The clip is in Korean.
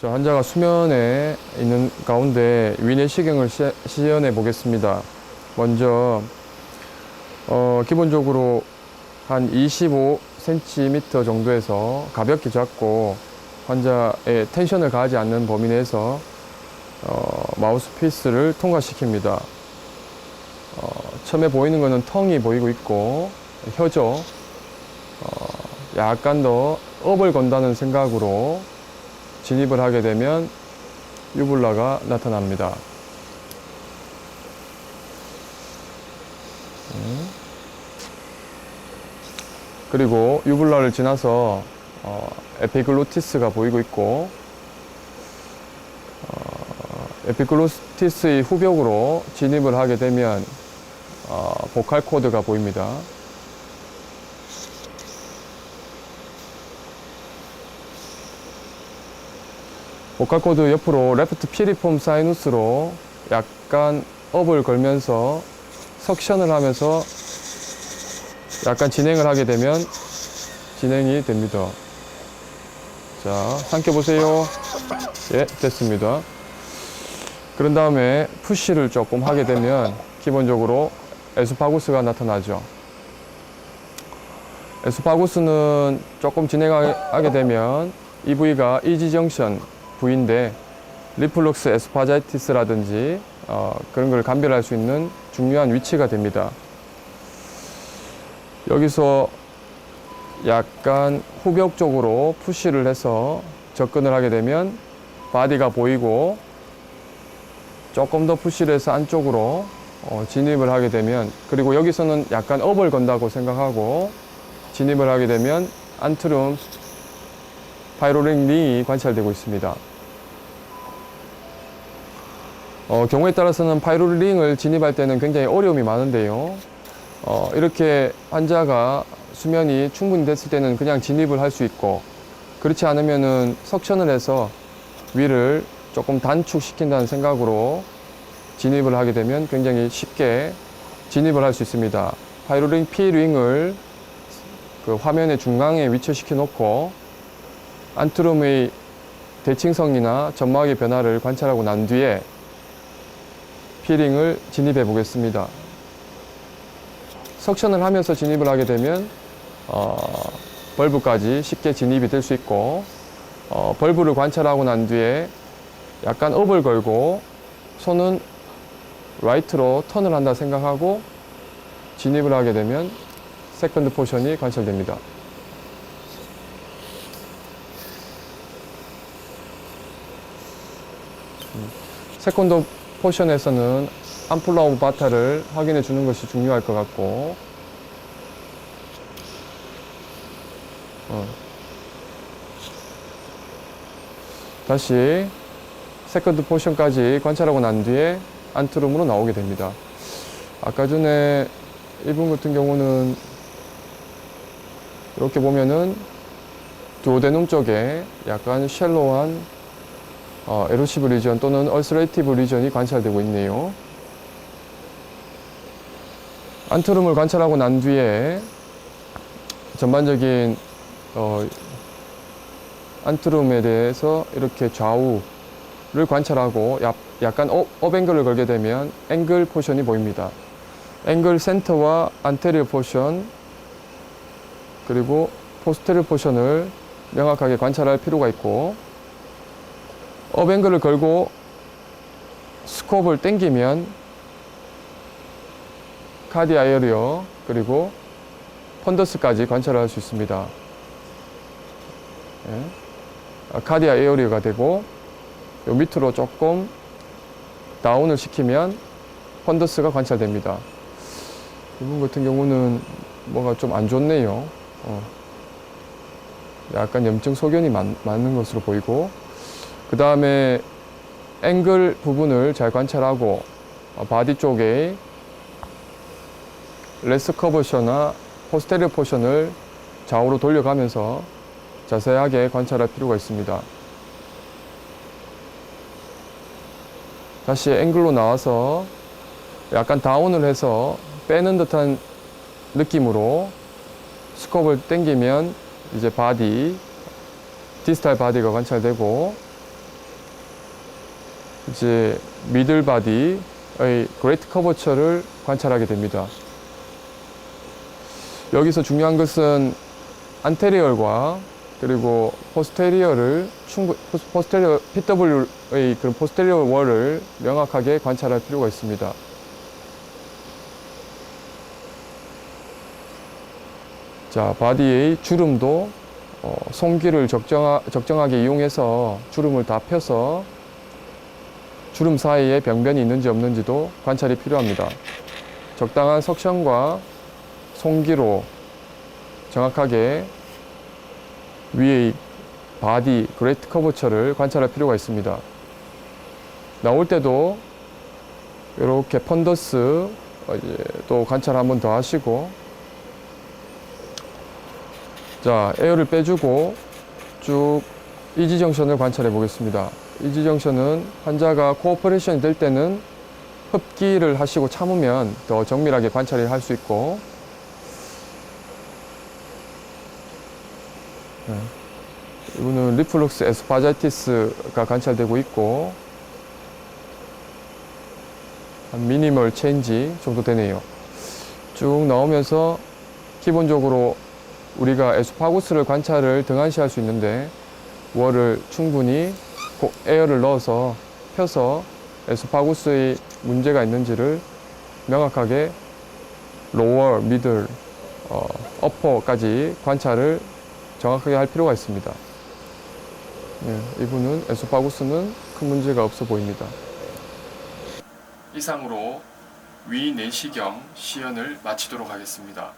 자, 환자가 수면에 있는 가운데 위내시경을 시- 시연해 보겠습니다. 먼저 어, 기본적으로 한 25cm 정도에서 가볍게 잡고 환자의 텐션을 가하지 않는 범위 내에서 어, 마우스피스를 통과시킵니다. 어, 처음에 보이는 것은 텅이 보이고 있고 혀죠. 어, 약간 더 업을 건다는 생각으로 진입을 하게 되면 유블라가 나타납니다. 음. 그리고 유블라를 지나서 어, 에피글로티스가 보이고 있고 어, 에피글로티스의 후벽으로 진입을 하게 되면 어, 보칼 코드가 보입니다. 보칼 코드 옆으로 레프트 피리폼 사이누스로 약간 업을 걸면서 석션을 하면서 약간 진행을 하게 되면 진행이 됩니다. 자, 삼켜 보세요. 예, 됐습니다. 그런 다음에 푸시를 조금 하게 되면 기본적으로 에스파구스가 나타나죠. 에스파구스는 조금 진행하게 되면 이 부위가 이지정션 부위인데 리플럭스 에스파자이티스라든지 어, 그런 걸 감별할 수 있는 중요한 위치가 됩니다. 여기서 약간 후벽 쪽으로 푸시를 해서 접근을 하게 되면 바디가 보이고 조금 더 푸시를 해서 안쪽으로 어, 진입을 하게 되면 그리고 여기서는 약간 업을 건다고 생각하고 진입을 하게 되면 안트룸 파이로링 링이 관찰되고 있습니다. 어, 경우에 따라서는 파이로링을 진입할 때는 굉장히 어려움이 많은데요. 어, 이렇게 환자가 수면이 충분히 됐을 때는 그냥 진입을 할 수 있고 그렇지 않으면은 석션을 해서 위를 조금 단축시킨다는 생각으로 진입을 하게 되면 굉장히 쉽게 진입을 할 수 있습니다. 파이로링 P링을 그 화면의 중앙에 위치시켜 놓고 안트룸의 대칭성이나 점막의 변화를 관찰하고 난 뒤에 P링을 진입해 보겠습니다. 석션을 하면서 진입을 하게 되면 어, 벌브까지 쉽게 진입이 될 수 있고 어, 벌브를 관찰하고 난 뒤에 약간 업을 걸고 손은 라이트로 턴을 한다 생각하고 진입을 하게 되면 세컨드 포션이 관찰됩니다. 음, 세컨드 포션에서는 암플라 오브 바타를 확인해 주는 것이 중요할 것 같고 어. 다시 세컨드 포션까지 관찰하고 난 뒤에 안트룸으로 나오게 됩니다. 아까 전에 이분 같은 경우는 이렇게 보면은 두오데눔 쪽에 약간 쉘로한 어, 에로시브 리전 또는 얼스레이티브 리전이 관찰되고 있네요. 안트룸을 관찰하고 난 뒤에 전반적인 어, 안트룸에 대해서 이렇게 좌우를 관찰하고 약, 약간 업, 업앵글을 걸게 되면 앵글 포션이 보입니다. 앵글 센터와 안테리어 포션 그리고 포스테리어 포션을 명확하게 관찰할 필요가 있고 업앵글을 걸고 스코프를 당기면 카디아 에어리어 그리고 펀더스까지 관찰할 수 있습니다. 예. 아, 카디아 에어리어가 되고 요 밑으로 조금 다운을 시키면 펀더스가 관찰됩니다. 이분 같은 경우는 뭐가 좀 안 좋네요. 어. 약간 염증 소견이 많, 많은 것으로 보이고 그 다음에 앵글 부분을 잘 관찰하고 어, 바디 쪽에 레스 커버셔나 포스테리어 포션을 좌우로 돌려가면서 자세하게 관찰할 필요가 있습니다. 다시 앵글로 나와서 약간 다운을 해서 빼는 듯한 느낌으로 스컵을 당기면 이제 바디, 디스탈 바디가 관찰되고 이제 미들 바디의 그레이트 커버처를 관찰하게 됩니다. 여기서 중요한 것은 안테리얼과 그리고 포스테리어를 충분 포스테리어 PW의 그런 포스테리어 월을 명확하게 관찰할 필요가 있습니다. 자, 바디의 주름도 어, 송기를 적정하, 적정하게 이용해서 주름을 다 펴서 주름 사이에 병변이 있는지 없는지도 관찰이 필요합니다. 적당한 석션과 송기로 정확하게 위의 바디 그레이트 커버처를 관찰할 필요가 있습니다. 나올 때도 이렇게 펀더스 어, 또 관찰 한 번 더 하시고 자 에어를 빼주고 쭉 이지 정션을 관찰해 보겠습니다. 이지 정션은 환자가 코어퍼레이션이 될 때는 흡기를 하시고 참으면 더 정밀하게 관찰을 할 수 있고 네. 이거는 리플룩스 에스파자이티스가 관찰되고 있고 한 미니멀 체인지 정도 되네요. 쭉 나오면서 기본적으로 우리가 에스파구스를 관찰을 등한시할 수 있는데 월을 충분히 고- 에어를 넣어서 펴서 에스파구스의 문제가 있는지를 명확하게 로어, 미들, 어, 어퍼까지 관찰을 정확하게 할 필요가 있습니다. 네, 이분은 에스파구스는 큰 문제가 없어 보입니다. 이상으로 위 내시경 시연을 마치도록 하겠습니다.